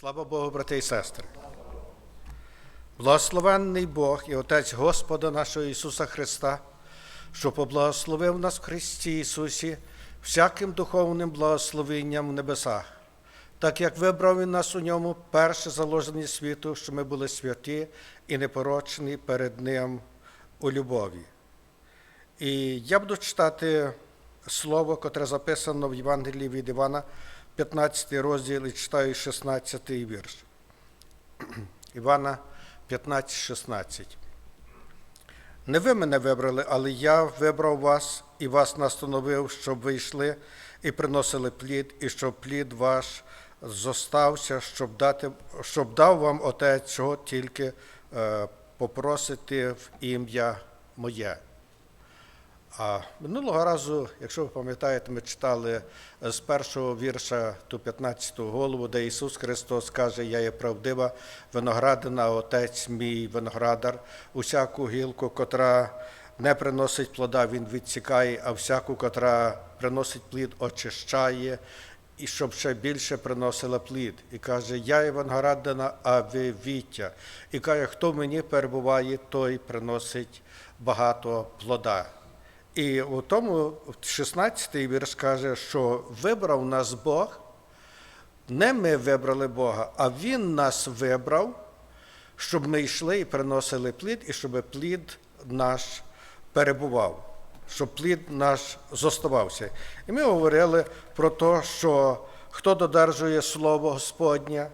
Слава Богу, брати і сестри. Благословенний Бог і Отець Господа нашого Ісуса Христа, що поблагословив нас в Христі Ісусі всяким духовним благословенням в небесах, так як вибрав Він нас у ньому перше заложення світу, що ми були святі і непорочні перед Ним у любові. І я буду читати слово, котре записано в Євангелії від Івана, 15 розділ і читаю 16 вірш. Івана 15, 16. Не ви мене вибрали, але я вибрав вас і вас настановив, щоб ви йшли і приносили плід, і щоб плід ваш зостався, щоб, дати, щоб дав вам Отець, чого тільки е, попросити в ім'я моє. А минулого разу, якщо ви пам'ятаєте, ми читали е, з першого вірша ту 15 голову, де Ісус Христос каже: Я є правдива виноградина, Отець мій виноградар, усяку гілку, котра не приносить плода, Він відсікає, а всяку, котра приносить плід, очищає, і щоб ще більше приносила плід. І каже, я є виноградина, а ви віття. І каже, хто мені перебуває, той приносить багато плода. І у тому 16-й вірш каже, що вибрав нас Бог, не ми вибрали Бога, а Він нас вибрав, щоб ми йшли і приносили плід, і щоб плід наш перебував, щоб плід наш зоставався. І ми говорили про те, що хто додержує Слово Господнє,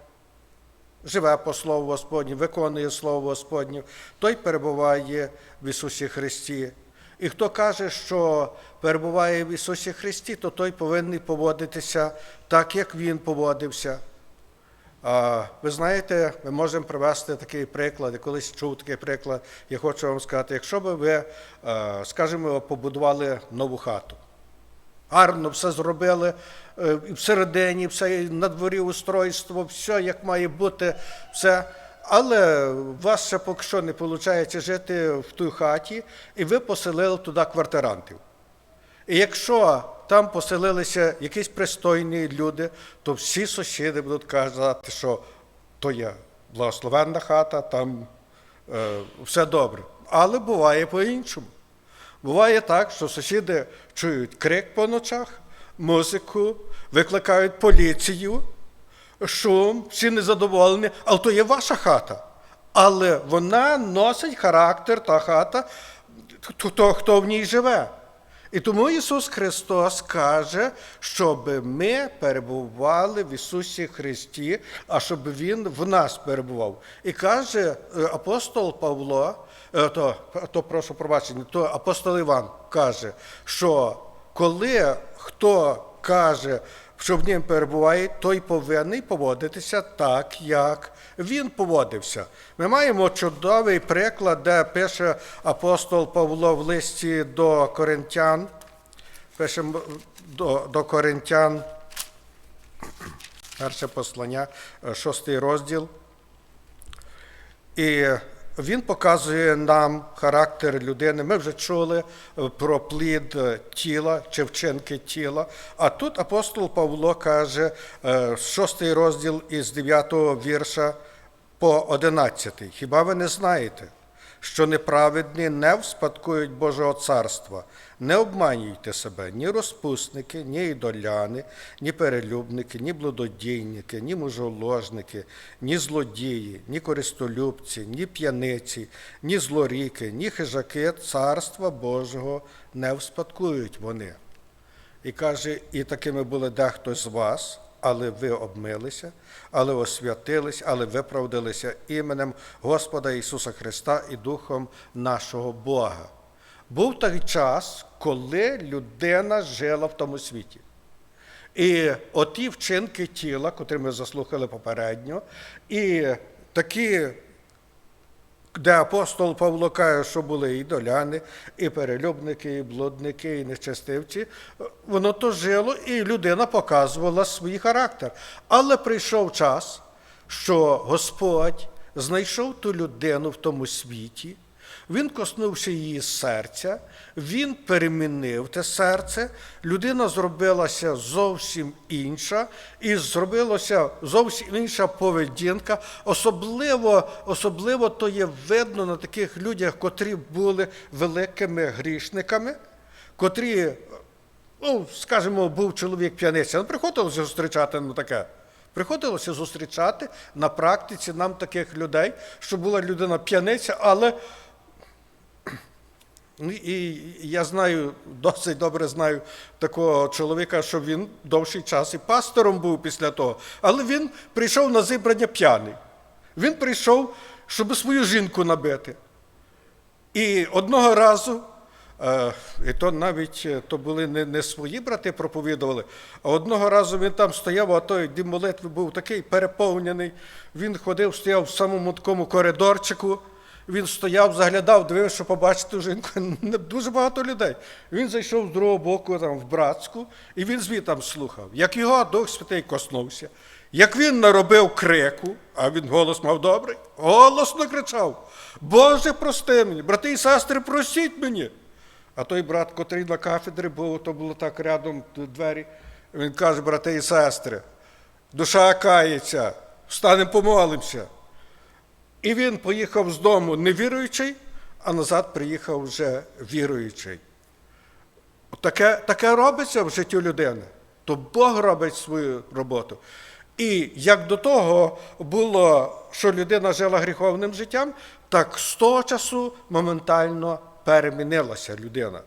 живе по Слову Господнє, виконує Слово Господнє, той перебуває в Ісусі Христі. І хто каже, що перебуває в Ісусі Христі, то той повинен поводитися так, як Він поводився. Ви знаєте, ми можемо привести такий приклад, я колись чув такий приклад, я хочу вам сказати, якщо б ви, скажімо, побудували нову хату, гарно все зробили, е, і всередині, все і на дворі устройство, все як має бути, все. Але у вас ще поки що не виходить жити в тій хаті, і ви поселили туди квартирантів. І якщо там поселилися якісь пристойні люди, то всі сусіди будуть казати, що то є благословенна хата, там е, все добре. Але буває по-іншому. Буває так, що сусіди чують крик по ночах, музику, викликають поліцію, шум, всі незадоволені, але то є ваша хата. Але вона носить характер та хата, хто, хто в ній живе. І тому Ісус Христос каже, щоб ми перебували в Ісусі Христі, а щоб Він в нас перебував. І каже е, апостол Павло, е, то, то прошу пробачення, то апостол Іван каже, що коли хто каже, що в нім перебуває, той повинен поводитися так, як він поводився. Ми маємо чудовий приклад, де пише апостол Павло в листі до Коринтян. Пише до, до Коринтян, перше послання, шостий розділ. І він показує нам характер людини. Ми вже чули е, про плід е, тіла чи вчинки тіла. А тут апостол Павло каже, е, шостий розділ із 9 вірша по 11. Хіба ви не знаєте, що неправедні не вспадкують Божого царства? Не обманюйте себе ні розпусники, ні ідоляни, ні перелюбники, ні блудодійники, ні мужоложники, ні злодії, ні користолюбці, ні п'яниці, ні злоріки, ні хижаки царства Божого не вспадкують вони. І каже, і такими були дехто з вас, але ви обмилися, але освятились, але виправдалися іменем Господа Ісуса Христа і Духом нашого Бога. Був той час, коли людина жила в тому світі. І оті вчинки тіла, котрі ми заслухали попередньо, і такі, де апостол Павло каже, що були і доляни, і перелюбники, і блудники, і нечестивці, воно то жило, і людина показувала свій характер. Але прийшов час, що Господь знайшов ту людину в тому світі, Він коснувся її серця, він перемінив те серце, людина зробилася зовсім інша, і зробилася зовсім інша поведінка. Особливо, особливо то є видно на таких людях, котрі були великими грішниками, котрі, ну, скажімо, був чоловік п'яниця. Ну, приходилося зустрічати на таке. Приходилося зустрічати на практиці нам таких людей, що була людина п'яниця, але Ну, І я знаю, досить добре знаю такого чоловіка, що він довший час і пастором був після того. Але він прийшов на зібрання п'яний. Він прийшов, щоб свою жінку набити. І одного разу, е, і то навіть е, то були не, не свої брати проповідували, а одного разу він там стояв, а той дім молитви був такий переповнений. Він ходив, стояв в самому такому коридорчику. Він стояв, заглядав, дивився, що побачити жінку. Дуже багато людей. Він зайшов з другого боку, там, в братську, і він звітам слухав, як його Дух Святий коснувся, як він наробив крику, а він голос мав добрий, голосно кричав: Боже, прости мені, брати і сестри, простіть мені. А той брат, котрий на кафедрі був, то було так рядом двері. Він каже, брати і сестри, душа кається, встанемо помолимося. І він поїхав з дому невіруючий, а назад приїхав вже віруючий. Таке, таке робиться в житті людини, то Бог робить свою роботу. І як до того було, що людина жила гріховним життям, так з того часу моментально перемінилася людина.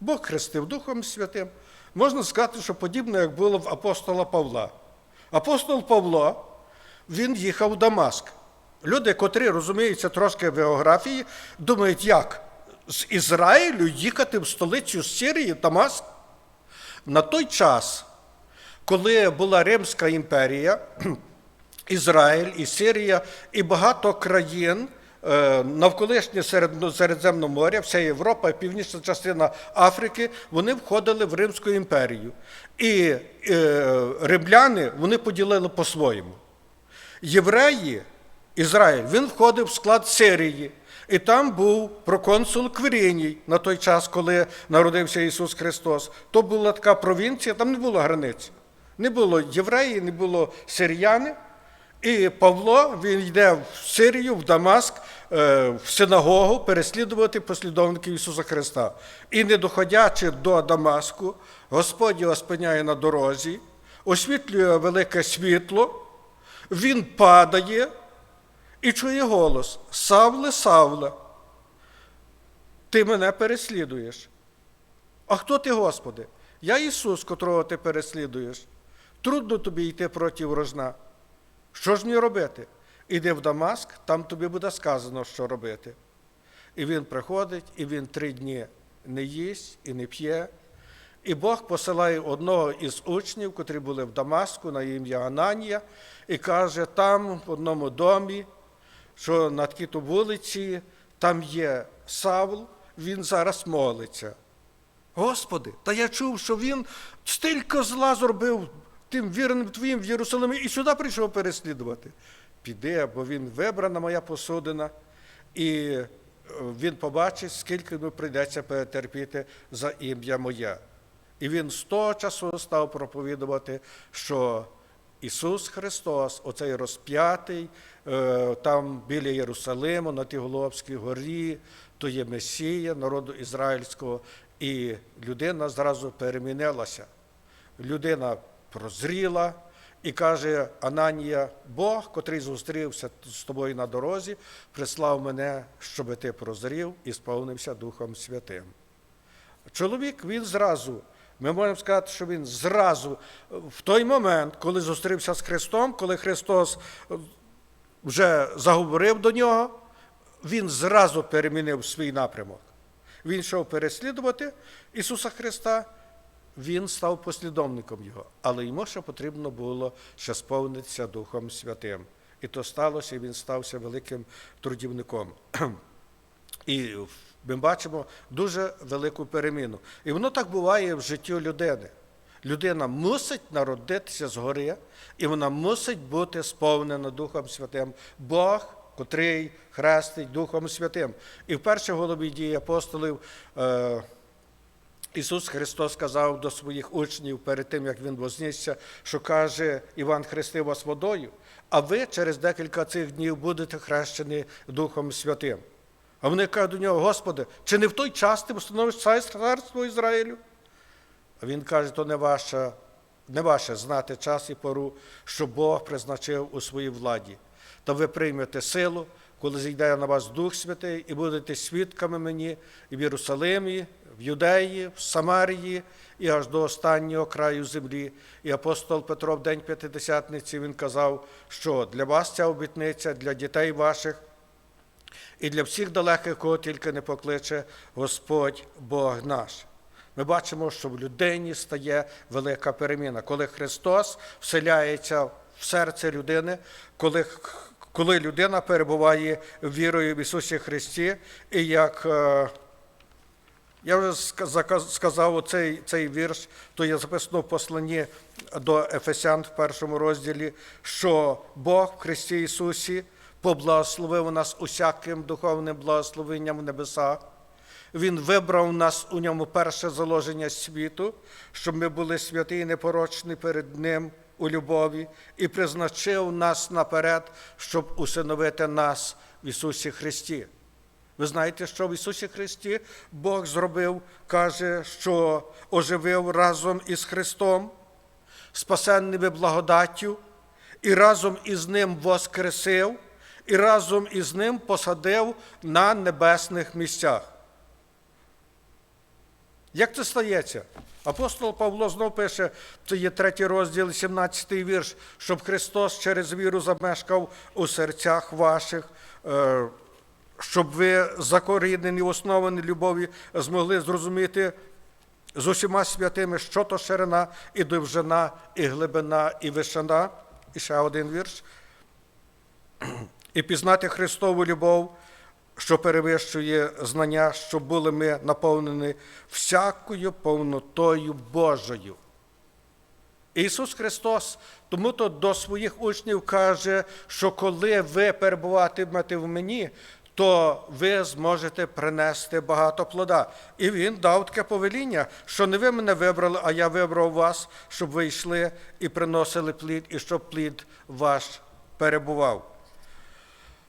Бог хрестив Духом Святим. Можна сказати, що подібно, як було в апостола Павла. Апостол Павло, він їхав в Дамаск. Люди, котрі розуміються трошки в географії, думають, як з Ізраїлю їхати в столицю Сирії, Дамаск. На той час, коли була Римська імперія, Ізраїль і Сирія, і багато країн е, навколишнє серед, Середземного моря, вся Європа, північна частина Африки, вони входили в Римську імперію. І е, римляни вони поділили по-своєму. Євреї, Ізраїль, він входив в склад Сирії. І там був проконсул Квіріній на той час, коли народився Ісус Христос. То була така провінція, там не було границь. Не було євреї, не було сиріяни. І Павло він йде в Сирію, в Дамаск, е, в синагогу переслідувати послідовників Ісуса Христа. І не доходячи до Дамаску, Господь його спиняє на дорозі, освітлює велике світло, він падає і чує голос: Савле, Савле, ти мене переслідуєш. А хто ти, Господи? Я Ісус, котрого ти переслідуєш. Трудно тобі йти проти ворожна. Що ж мені робити? Іди в Дамаск, там тобі буде сказано, що робити. І він приходить, і він три дні не їсть і не п'є. І Бог посилає одного із учнів, котрі були в Дамаску на ім'я Ананія, і каже, там, в одному домі, що на такій то вулиці, там є Савл, він зараз молиться. Господи, та я чув, що він стільки зла зробив тим вірним твоїм в Єрусалимі і сюди прийшов переслідувати. Піде, бо він вибрана моя посудина, і е, він побачить, скільки йому прийдеться перетерпіти за ім'я моє. І він з того часу став проповідувати, що Ісус Христос, оцей розп'ятий, там біля Єрусалиму, на тій Голобській горі, то є Месія народу ізраїльського, і людина зразу перемінилася. Людина прозріла і каже Ананія, Бог, котрий зустрівся з тобою на дорозі, прислав мене, щоб ти прозрів і сповнився Духом Святим. Чоловік він зразу, ми можемо сказати, що він зразу, в той момент, коли зустрівся з Христом, коли Христос вже заговорив до нього, він зразу перемінив свій напрямок. Він йшов переслідувати Ісуса Христа, він став послідовником Його, але йому ще потрібно було ще сповнитися Духом Святим. І то сталося, і він стався великим трудівником. І ми бачимо дуже велику переміну. І воно так буває в житті людини. Людина мусить народитися згори, і вона мусить бути сповнена Духом Святим. Бог, котрий хрестить Духом Святим. І в першій голові дії апостолів е, Ісус Христос сказав до своїх учнів перед тим, як Він вознісся, що каже, Іван хрестив вас водою, а ви через декілька цих днів будете хрещені Духом Святим. А вони кажуть до нього, Господи, чи не в той час ти встановиш царство Ізраїлю? Він каже, то не ваше, не ваше знати час і пору, що Бог призначив у своїй владі. Та ви приймете силу, коли зійде на вас Дух Святий, і будете свідками мені і в Єрусалимі, в Юдеї, в Самарії і аж до останнього краю землі. І апостол Петро в день П'ятидесятниці він казав, що для вас ця обітниця, для дітей ваших і для всіх далеких, кого тільки не покличе Господь Бог наш. Ми бачимо, що в людині стає велика переміна, коли Христос вселяється в серце людини, коли, коли людина перебуває вірою в Ісусі Христі, і як е, я вже сказав цей, цей вірш, то є записано в посланні до Ефесян в першому розділі, що Бог в Христі Ісусі поблагословив нас усяким духовним благословенням в небесах. Він вибрав нас у ньому перше заложення світу, щоб ми були святі і непорочні перед Ним у любові, і призначив нас наперед, щоб усиновити нас в Ісусі Христі. Ви знаєте, що в Ісусі Христі Бог зробив, каже, що оживив разом із Христом, спасенними благодаттю, і разом із Ним воскресив, і разом із Ним посадив на небесних місцях. Як це стається? Апостол Павло знов пише, це є третій розділ, 17-й вірш, щоб Христос через віру замешкав у серцях ваших, е, щоб ви закорінені, основані любові, змогли зрозуміти з усіма святими, що то ширина, і довжина, і глибина, і вишина. І ще один вірш. І пізнати Христову любов, що перевищує знання, щоб були ми наповнені всякою повнотою Божою. Ісус Христос тому то до своїх учнів каже, що коли ви перебуватимете в мені, то ви зможете принести багато плода. І Він дав таке повеління, що не ви мене вибрали, а я вибрав вас, щоб ви йшли і приносили плід, і щоб плід ваш перебував.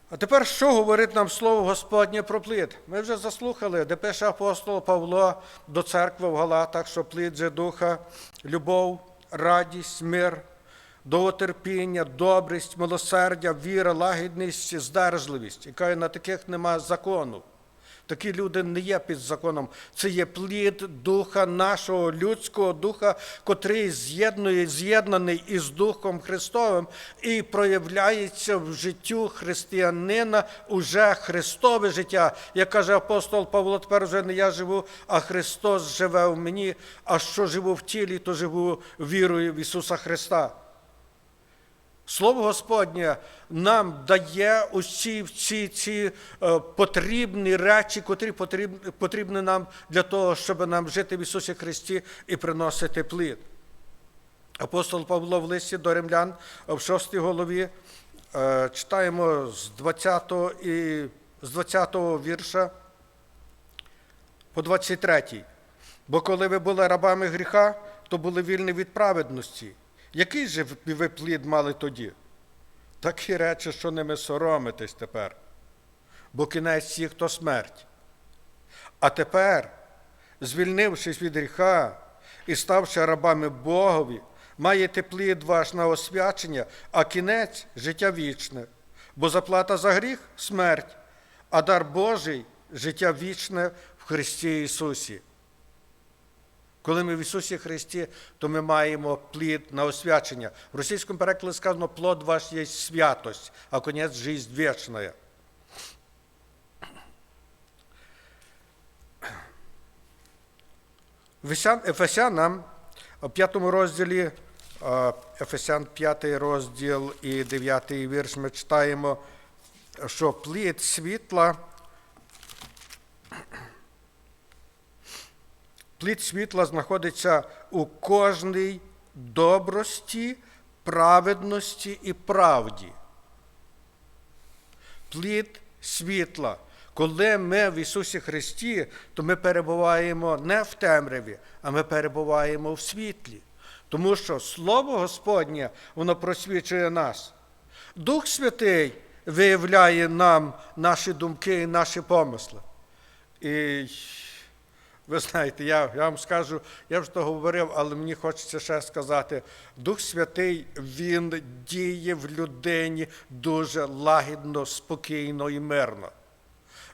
А тепер що говорить нам слово Господнє про плід? Ми вже заслухали, де пише апостол Павло до церкви в Галатах, що плід же духа, любов, радість, мир, довготерпіння, добрість, милосердя, віра, лагідність, здержливість. Каже, на таких нема закону. Такі люди не є під законом. Це є плід духа нашого людського духа, котрий з'єднує, з'єднаний із Духом Христовим і проявляється в життю християнина уже Христове життя. Як каже апостол Павло, тепер вже не я живу, а Христос живе в мені. А що живу в тілі, то живу вірою в Ісуса Христа. Слово Господнє нам дає усі ці, ці е, потрібні речі, котрі потрібні, потрібні нам для того, щоб нам жити в Ісусі Христі і приносити плід. Апостол Павло в листі до римлян в 6 голові е, читаємо з 20 і з 20 вірша по 23. Бо коли ви були рабами гріха, то були вільні від праведності. Який же ви плід мали тоді? Такі речі, що ними соромитесь тепер, бо кінець всіх то смерть. А тепер, звільнившись від гріха і ставши рабами Богові, маєте плід ваш на освячення, а кінець життя вічне, бо заплата за гріх смерть, а дар Божий життя вічне в Христі Ісусі. Коли ми в Ісусі Христі, то ми маємо плід на освячення. В російському перекладі сказано, плод ваш є святость, а конець жизнь вічна. Ефесянам в п'ятому розділі, Ефесян 5 розділ і 9 вірш ми читаємо, що плід світла. Плід світла знаходиться у кожній добрості, праведності і правді. плід світла. Коли ми в Ісусі Христі, то ми перебуваємо не в темряві, а ми перебуваємо в світлі. Тому що Слово Господнє, воно просвічує нас. Дух Святий виявляє нам наші думки і наші помисли. І ви знаєте, я, я вам скажу, я вже то говорив, але мені хочеться ще сказати: Дух Святий, він діє в людині дуже лагідно, спокійно і мирно.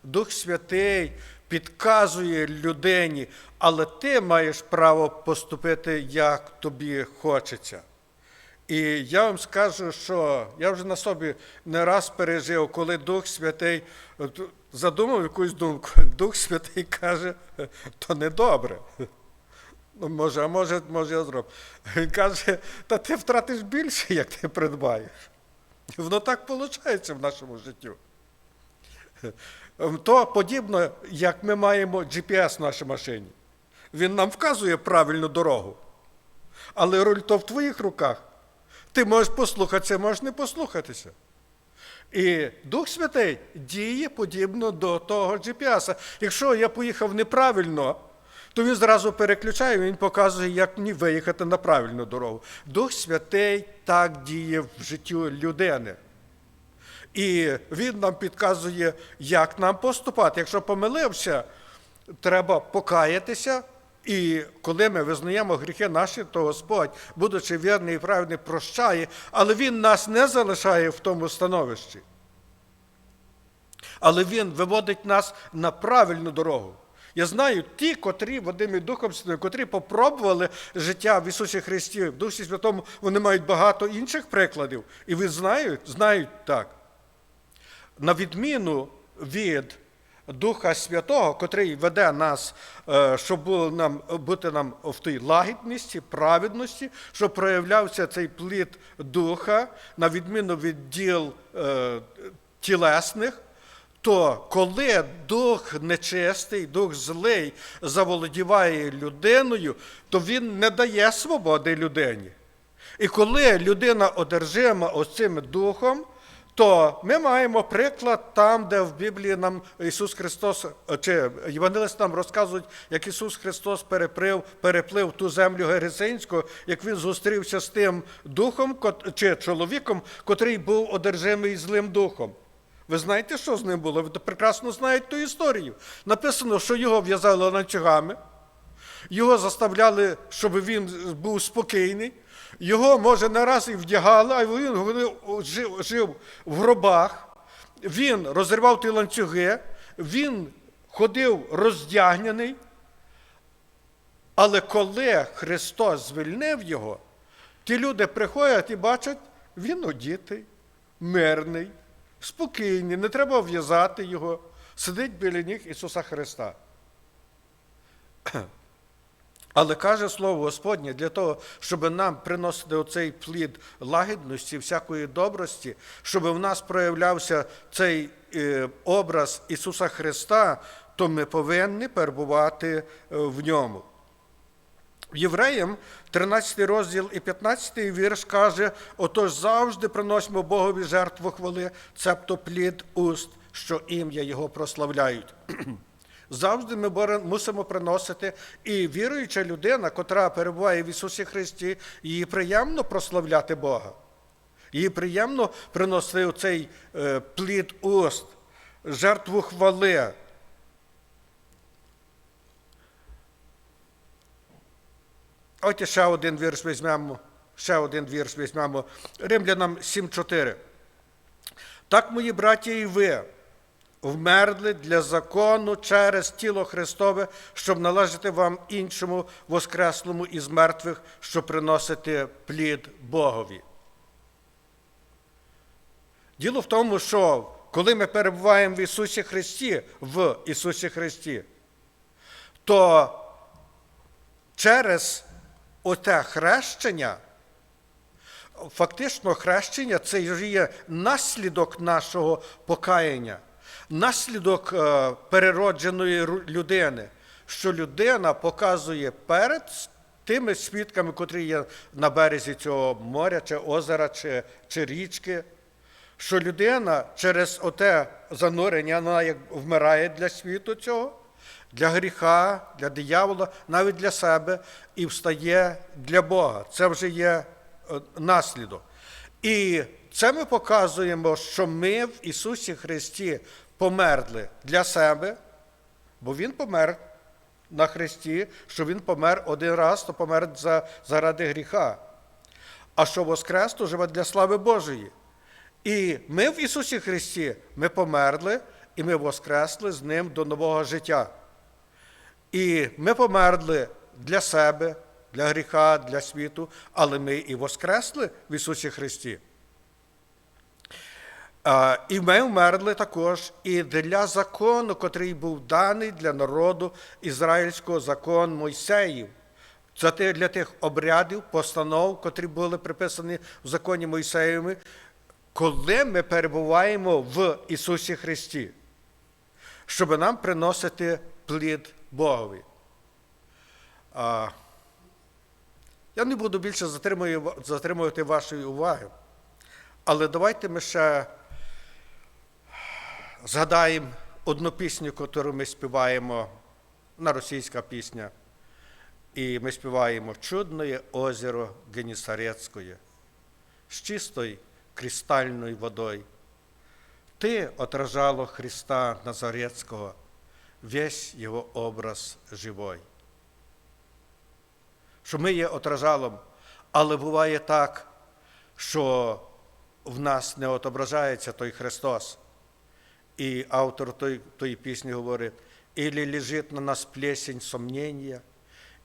Дух Святий підказує людині, але ти маєш право поступити, як тобі хочеться. І я вам скажу, що я вже на собі не раз пережив, коли Дух Святий задумав якусь думку, Дух Святий каже, то не добре. Ну, може, а може, може я зроблю. Він каже, та ти втратиш більше, як ти придбаєш. Воно так виходить в нашому житті. То подібно, як ми маємо GPS в нашій машині. Він нам вказує правильну дорогу. Але руль то в твоїх руках. Ти можеш послухатися, можеш не послухатися. І Дух Святий діє подібно до того GPS. Якщо я поїхав неправильно, то він зразу переключає, він показує, як мені виїхати на правильну дорогу. Дух Святий так діє в життю людини. І він нам підказує, як нам поступати. Якщо помилився, треба покаятися. І коли ми визнаємо гріхи наші, то Господь, будучи вірний і праведний, прощає, але Він нас не залишає в тому становищі. Але Він виводить нас на правильну дорогу. Я знаю ті, котрі Вадим і Духом Святим, котрі попробували життя в Ісусі Христі, в Дусі Святому, вони мають багато інших прикладів. І ви знають, знають так. На відміну від Духа Святого, котрий веде нас, е, щоб було нам, бути нам в тій лагідності, праведності, щоб проявлявся цей плід Духа, на відміну від діл е, тілесних, то коли дух нечистий, дух злий заволодіває людиною, то він не дає свободи людині. І коли людина одержима ось цим духом, то ми маємо приклад там, де в Біблії нам Ісус Христос, чи Євангелист нам розказують, як Ісус Христос переплив, переплив ту землю Гересинську, як Він зустрівся з тим духом чи чоловіком, котрий був одержимий злим духом. Ви знаєте, що з ним було? Ви прекрасно знаєте ту історію. Написано, що його в'язали ланцюгами, його заставляли, щоб він був спокійний. Його, може, не раз і вдягали, а він жив, жив в гробах, він розривав ті ланцюги, він ходив роздягнений. Але коли Христос звільнив його, ті люди приходять і бачать, він одітий, мирний, спокійний, не треба в'язати його, сидить біля ніг Ісуса Христа. Але каже Слово Господнє для того, щоб нам приносити оцей плід лагідності, всякої добрості, щоб в нас проявлявся цей е, образ Ісуса Христа, то ми повинні перебувати е, в ньому. Євреям 13 розділ і 15 вірш каже: отож завжди приносимо Богові жертву хвали, цебто плід уст, що ім'я Його прославляють. Завжди ми мусимо приносити, і віруюча людина, котра перебуває в Ісусі Христі, їй приємно прославляти Бога. Їй приємно приносити цей е, плід уст, жертву хвали. Ось ще один вірш візьмемо. Ще один вірш візьмемо. Римлянам 7.4. Так, мої браті, і ви вмерли для закону через тіло Христове, щоб належати вам іншому воскреслому із мертвих, щоб приносити плід Богові. Діло в тому, що коли ми перебуваємо в Ісусі Христі, в Ісусі Христі, то через оте хрещення, фактично хрещення це є наслідок нашого покаяння наслідок е, переродженої людини, що людина показує перед тими свідками, котрі є на березі цього моря, чи озера, чи, чи річки, що людина через оте занурення, вона як вмирає для світу цього, для гріха, для диявола, навіть для себе, і встає для Бога. Це вже є е, наслідок. І це ми показуємо, що ми в Ісусі Христі померли для себе, бо Він помер на Христі, що Він помер один раз, то помер за, заради гріха. А що Воскрес, то живе для слави Божої. І ми в Ісусі Христі ми померли, і ми воскресли з Ним до нового життя. І ми померли для себе, для гріха, для світу, але ми і воскресли в Ісусі Христі. І ми вмерли також і для закону, котрий був даний для народу ізраїльського закон Мойсеїв. Це для тих обрядів, постанов, котрі були приписані в законі Мойсеєвими, коли ми перебуваємо в Ісусі Христі, щоб нам приносити плід Богові. Я не буду більше затримувати вашої уваги, але давайте ми ще згадаємо одну пісню, яку ми співаємо, на російська пісня. І ми співаємо Чудне озеро Генісарецькое, з чистою кристальною водою. Ти отражало Христа Назарецького, весь його образ живой. Що ми є отражалом, але буває так, що в нас не отображається той Христос. І автор той, тої пісні говорить, «Или лежит на нас плесень сомнения,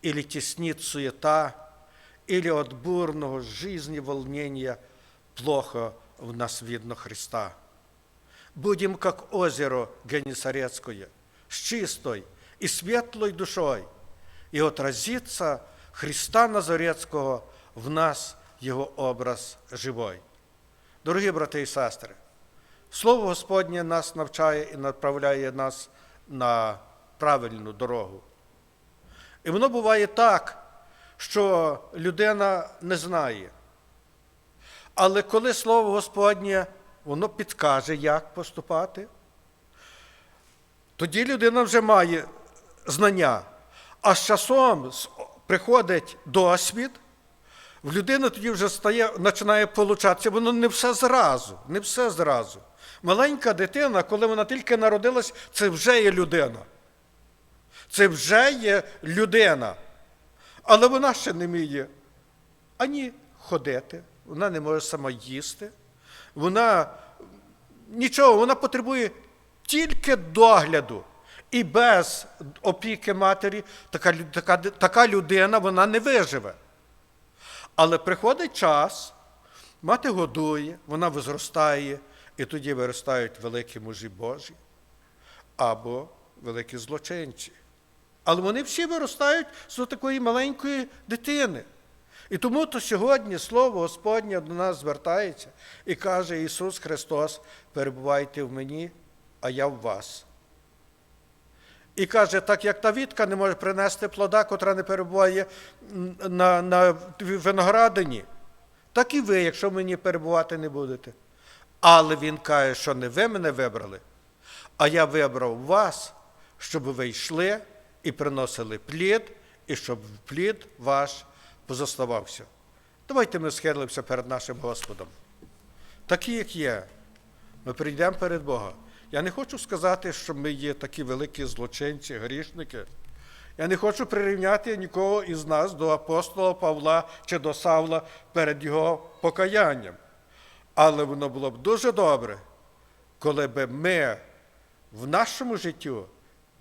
или теснит суета, или от бурного жизни волнения плохо в нас видно Христа. Будем, как озеро Генесарецкое, с чистой и светлой душой, и отразится Христа Назарецького в нас Його образ живой. Дорогі брати і сестри, Слово Господнє нас навчає і направляє нас на правильну дорогу. І воно буває так, що людина не знає. Але коли Слово Господнє, воно підкаже, як поступати, тоді людина вже має знання. А з часом приходить досвід, в людини тоді вже стає, починає получатися, воно не все зразу, не все зразу. Маленька дитина, коли вона тільки народилась, це вже є людина. Це вже є людина. Але вона ще не вміє ані ходити, вона не може сама їсти, вона нічого, вона потребує тільки догляду. І без опіки матері така, така, така людина вона не виживе. Але приходить час, мати годує, вона визростає, і тоді виростають великі мужі Божі або великі злочинці. Але вони всі виростають з такої маленької дитини. І тому то сьогодні Слово Господнє до нас звертається і каже Ісус Христос: перебувайте в мені, а я в вас. І каже, так як та вітка не може принести плода, котра не перебуває на, на виноградині, так і ви, якщо мені перебувати не будете. Але він каже, що не ви мене вибрали, а я вибрав вас, щоб ви йшли і приносили плід, і щоб плід ваш позоставався. Давайте ми схилимося перед нашим Господом. Такі, як є, ми прийдемо перед Бога. Я не хочу сказати, що ми є такі великі злочинці, грішники. Я не хочу прирівняти нікого із нас до апостола Павла чи до Савла перед його покаянням. Але воно було б дуже добре, коли б ми в нашому життю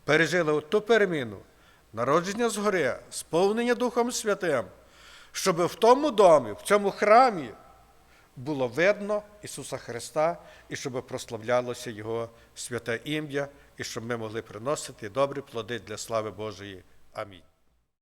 пережили ту переміну, народження згори, сповнення Духом Святим, щоб в тому домі, в цьому храмі було видно Ісуса Христа, і щоб прославлялося Його святе ім'я, і щоб ми могли приносити добрі плоди для слави Божої. Амінь.